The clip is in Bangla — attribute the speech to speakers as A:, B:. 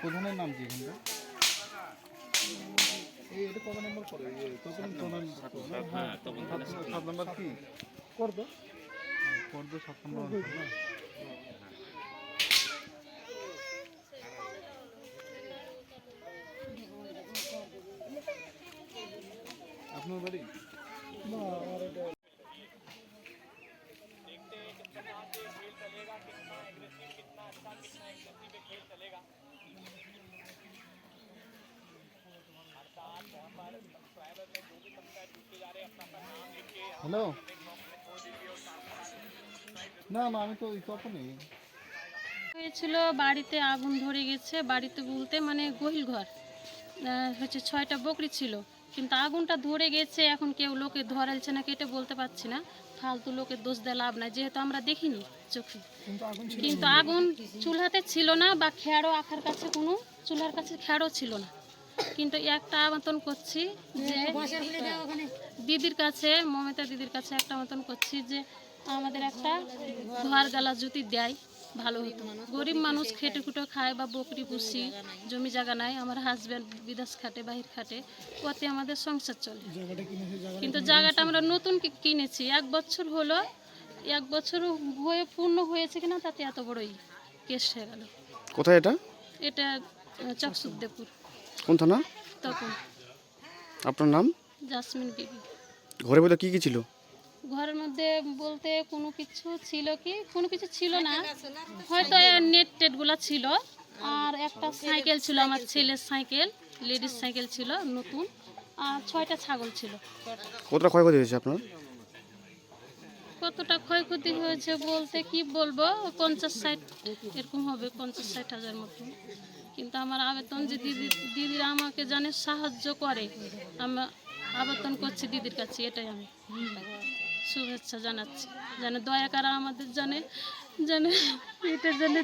A: প্রধানের নাম কি এখানটা এই এটা কত নম্বর করে হ্যাঁ সাত নম্বর কি? করদ করদ সাত নম্বর অঞ্চল না? আপনার বাড়ি হ্যালো না আমি তো ওই তপনই
B: হয়েছিল বাড়িতে আগুন ধরে গেছে বাড়িতে বলতে মানে গহিল ঘর। হচ্ছে ছয়টা বকরি ছিল কিন্তু আগুনটা ধরে গেছে এখন কেউ লোকে ধরাইছে না কেটে বলতে পারছি না। ফালতু লোকের দোষ দেওয়া লাভ নাই যেহেতু আমরা দেখিনি চোখে। কিন্তু আগুন চুলাতে ছিল না বা খেয়ারও আখার কাছে কোনো চুলার কাছে খেয়ারও ছিল না। কিন্তু একটা মতন করছি যে দিদির কাছে মমিতা দিদির কাছে একটা মতন করছি যে আমাদের একটা ঘর গালা যদি দেয় ভালো হতো। গরিব মানুষ খেটে খুটো খায় বা বকরি পুষি জমি জায়গা নাই আমার হাজব্যান্ড বিদেশ খাটে বাহির খাটে ওতে আমাদের সংসার চলে। কিন্তু জায়গাটা আমরা নতুন কিনেছি এক বছর হলো এক বছর হয়ে পূর্ণ হয়েছে কিনা তাতে এত বড়ই কেস হয়ে গেল।
C: কোথায় এটা?
B: এটা আহ, চকসুদ্দেপুর
C: কোন থানা?
B: তখন
C: আপনার নাম?
B: জাসমিন বিবি।
C: ঘরের মধ্যে কি কি ছিল?
B: ঘরের মধ্যে বলতে কোনো কিছু ছিল কি? কোনো কিছু ছিল না। হয়তো নেট টেটগুলো ছিল। আর একটা সাইকেল ছিল আমার ছেলের সাইকেল লেডিস সাইকেল ছিল নতুন। আর ছয়টা ছাগল ছিল।
C: কতটা ক্ষয়ক্ষতি হয়েছে আপনার?
B: কতটা ক্ষয়ক্ষতি হয়েছে বলতে কি বলব? পঞ্চাশ ষাট এরকম হবে পঞ্চাশ ষাট হাজার মতো কিন্তু আমার আবেদন যে দিদি, দিদিরা আমাকে জানে সাহায্য করে, আমরা আবেদন করছি দিদির কাছে, এটাই আমি। শুভেচ্ছা জানাচ্ছি। যেন দয়া করা আমাদের জানে জানে এটা জানে